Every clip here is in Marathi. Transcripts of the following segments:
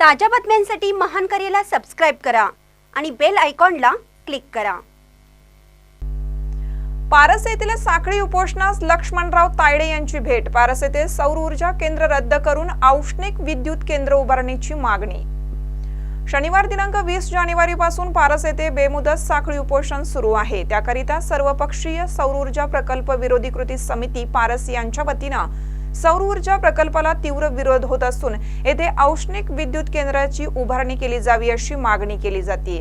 ताज्या बातम्यांसाठी महान करेला सबस्क्राईब करा आणि बेल आयकॉनला क्लिक करा. पारस येथील साखळी उपोषणास लक्ष्मणराव तायडे यांची भेट. पारस येथे सौर ऊर्जा केंद्र रद्द करून औष्णिक विद्युत केंद्र उभारण्याची मागणी. शनिवार दिनांक वीस जानेवारी पासून पारस येथे बेमुदत साखळी उपोषण सुरू आहे. त्याकरिता सर्वपक्षीय सौर ऊर्जा प्रकल्प विरोधी कृती समिती पारस यांच्या वतीनं सौर ऊर्जा प्रकल्पाला तीव्र विरोध होत असून येथे औष्णिक विद्युत केंद्राची उभारणी केली जावी अशी मागणी केली जाते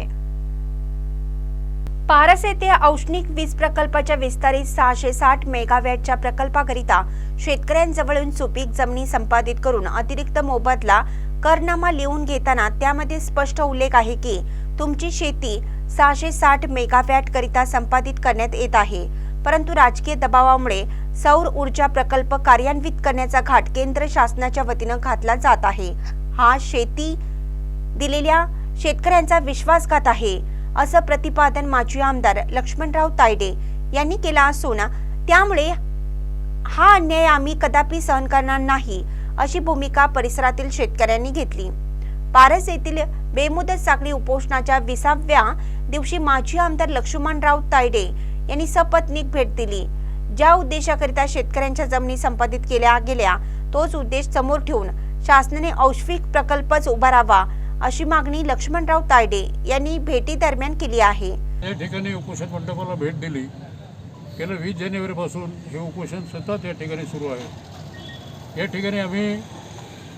पारस येथे औष्णिक वीज प्रकल्पाच्या विस्तारित सहाशे साठ मेगावॅटच्या प्रकल्पाकरिता शेतकऱ्यांजवळून सुपीक जमिनी संपादित करून अतिरिक्त मोबदला करनामा लिहून घेताना त्यामध्ये स्पष्ट उल्लेख आहे की तुमची शेती सहाशे साठ मेगावॅट करिता संपादित करण्यात येत आहे. परंतु राजकीय दबावामुळे सौर ऊर्जा प्रकल्प कार्यान्वित करण्याचा घाट केंद्र शासनाच्या वतीनं घातला जात आहे. हा शेती दिलेल्या शेतकऱ्यांचा विश्वासघात आहे असं प्रतिपादन माजी आमदार लक्ष्मणराव तायडे यांनी केला असून त्यामुळे हा अन्याय आम्ही कदापि सहन करणार नाही अशी भूमिका परिसरातील शेतकऱ्यांनी घेतली. पारस येथील बेमुदत साखळी उपोषणाच्या विसाव्या दिवशी माजी आमदार लक्ष्मणराव तायडे यांनी सपत्नीक भेट दिली. ज्या उद्देशाकरिता शेतकऱ्यांच्या जमिनी संपादित केल्या गेल्या तोच उद्देश समोर ठेवून शासनाने औष्णिक प्रकल्पच उभारावा अशी मागणी लक्ष्मणराव तायडे यांनी भेटी दरम्यान केली आहे. या ठिकाणी उपोषण मंडपाला भेट दिली. गेल्या वीस जानेवारीपासून हे उपोषण सतत या ठिकाणी सुरू आहे. या ठिकाणी आम्ही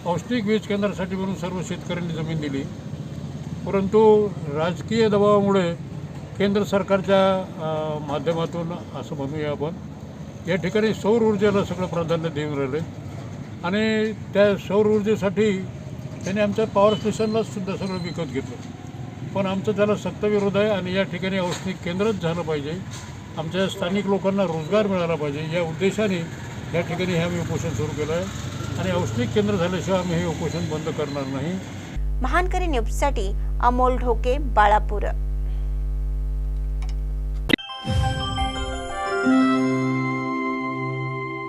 औष्णिक वीज केंद्रासाठी म्हणून सर्व शेतकऱ्यांनी जमीन दिली. परंतु राजकीय दबावामुळे केंद्र सरकारच्या माध्यमातून असं म्हणूया आपण या ठिकाणी सौर ऊर्जेला सगळं प्राधान्य देऊन राहिले. आणि त्या सौर ऊर्जेसाठी त्यांनी आमच्या पॉवर स्टेशनलाच सुद्धा सगळं विकत घेतलं. पण आमचं त्याला सक्त विरोध आहे आणि या ठिकाणी औष्णिक केंद्रच झालं पाहिजे. आमच्या स्थानिक लोकांना रोजगार मिळाला पाहिजे. या उद्देशाने या ठिकाणी हे आम्ही उपोषण सुरू केलं आहे. आणि औष्णिक केंद्र झाल्याशिवाय आम्ही हे उपोषण बंद करणार नाही. महानकरी न्यूजसाठी अमोल ढोके बाळापूर.